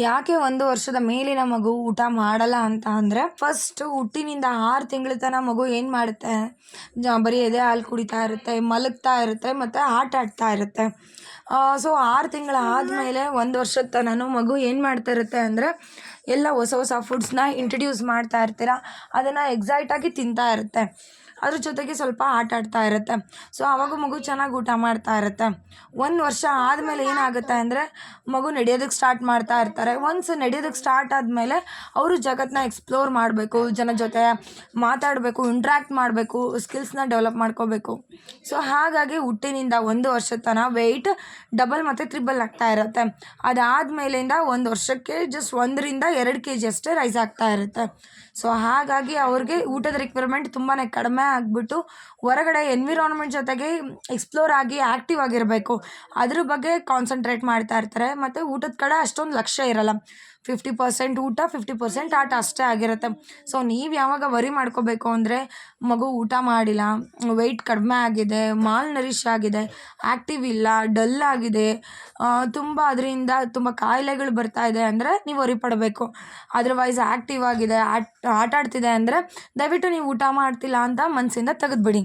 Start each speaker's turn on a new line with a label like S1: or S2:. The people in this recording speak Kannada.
S1: ಯಾಕೆ ಒಂದು ವರ್ಷದ ಮೇಲಿನ ಮಗು ಊಟ ಮಾಡಲ್ಲ ಅಂತ ಅಂದರೆ ಫಸ್ಟ್ ಹುಟ್ಟಿನಿಂದ ಆರು ತಿಂಗಳ ತನಕ ಮಗು ಏನು ಮಾಡುತ್ತೆ? ಜ, ಬರೀ ಎದೆ ಹಾಲು ಕುಡಿತಾ ಇರುತ್ತೆ, ಮಲಗ್ತಾ ಇರುತ್ತೆ, ಮತ್ತು ಆಟ ಆಡ್ತಾ ಇರುತ್ತೆ. ಸೊ ಆರು ತಿಂಗಳು ಆದಮೇಲೆ ಒಂದು ವರ್ಷದ ತನಕ ಮಗು ಏನು ಮಾಡ್ತಾ ಇರುತ್ತೆ ಅಂದರೆ ಎಲ್ಲ ಹೊಸ ಹೊಸ ಫುಡ್ಸ್ನ ಇಂಟ್ರಡ್ಯೂಸ್ ಮಾಡ್ತಾ ಇರ್ತೀರ? ಅದನ್ನು ಎಕ್ಸೈಟಾಗಿ ತಿಂತಾ ಇರುತ್ತೆ. ಅದ್ರ ಜೊತೆಗೆ ಸ್ವಲ್ಪ ಆಟ ಆಡ್ತಾ ಇರುತ್ತೆ. ಸೊ ಆವಾಗ ಮಗು ಚೆನ್ನಾಗಿ ಊಟ ಮಾಡ್ತಾ ಇರುತ್ತೆ. ಒಂದು ವರ್ಷ ಆದಮೇಲೆ ಏನಾಗುತ್ತೆ ಅಂದರೆ, ಮಗು ನಡೆಯೋದಕ್ಕೆ ಸ್ಟಾರ್ಟ್ ಮಾಡ್ತಾ ಇರ್ತಾರೆ. ಒನ್ಸ್ ನಡೆಯೋದಕ್ಕೆ ಸ್ಟಾರ್ಟ್ ಆದಮೇಲೆ ಅವರು ಜಗತ್ತನ್ನ ಎಕ್ಸ್ಪ್ಲೋರ್ ಮಾಡಬೇಕು, ಜನ ಜೊತೆ ಮಾತಾಡಬೇಕು ಇಂಟ್ರ್ಯಾಕ್ಟ್ ಮಾಡಬೇಕು ಸ್ಕಿಲ್ಸ್ನ ಡೆವಲಪ್ ಮಾಡ್ಕೋಬೇಕು. ಸೊ ಹಾಗಾಗಿ ಹುಟ್ಟಿನಿಂದ ಒಂದು ವರ್ಷ ತನಕ ವೆಯ್ಟ್ ಡಬಲ್ ಮತ್ತು ತ್ರಿಬಲ್ ಆಗ್ತಾ ಇರುತ್ತೆ. ಅದಾದಮೇಲಿಂದ ಒಂದು ವರ್ಷಕ್ಕೆ ಜಸ್ಟ್ ಒಂದರಿಂದ ಎರಡು ಕೆ ಜಿ ಅಷ್ಟೇ ರೈಸ್ ಆಗ್ತಾ ಇರುತ್ತೆ. ಸೊ ಹಾಗಾಗಿ ಅವ್ರಿಗೆ ಊಟದ ರಿಕ್ವೈರ್ಮೆಂಟ್ ತುಂಬಾ ಕಡಿಮೆ ಆಗಿಬಿಟ್ಟು ಹೊರಗಡೆ ಎನ್ವಿರಾನ್ಮೆಂಟ್ ಜೊತೆಗೆ ಎಕ್ಸ್ಪ್ಲೋರ್ ಆಗಿ ಆ್ಯಕ್ಟಿವ್ ಆಗಿರಬೇಕು. ಅದ್ರ ಬಗ್ಗೆ ಕಾನ್ಸಂಟ್ರೇಟ್ ಮಾಡ್ತಾ ಇರ್ತಾರೆ. ಮತ್ತು ಊಟದ ಕಡೆ ಅಷ್ಟೊಂದು ಲಕ್ಷ್ಯ ಇರಲ್ಲ. ಫಿಫ್ಟಿ ಪರ್ಸೆಂಟ್ ಊಟ ಫಿಫ್ಟಿ ಪರ್ಸೆಂಟ್ ಆಟ ಅಷ್ಟೇ ಆಗಿರುತ್ತೆ. ಸೊ ನೀವು ಯಾವಾಗ ವರಿ ಮಾಡ್ಕೋಬೇಕು ಅಂದರೆ, ಮಗು ಊಟ ಮಾಡಿಲ್ಲ ವೆಯ್ಟ್ ಕಡಿಮೆ ಆಗಿದೆ ಮಾಲ್ ನರಿಶ್ ಆಗಿದೆ ಆ್ಯಕ್ಟಿವ್ ಇಲ್ಲ ಡಲ್ ಆಗಿದೆ ತುಂಬ ಅದರಿಂದ ತುಂಬ ಕಾಯಿಲೆಗಳು ಬರ್ತಾ ಇದೆ ಅಂದರೆ ನೀವು ವರಿ ಪಡಬೇಕು. ಅದರ್ವೈಸ್ ಆ್ಯಕ್ಟಿವ್ ಆಗಿದೆ, ಆಟ, ಆಟಾಡ್ತಿದೆ ಅಂದರೆ ದಯವಿಟ್ಟು ನೀವು ಊಟ ಮಾಡ್ತಿಲ್ಲ ಅಂತ ಮನಸ್ಸಿಂದ ತೆಗೆದ್ಬಿಡಿ.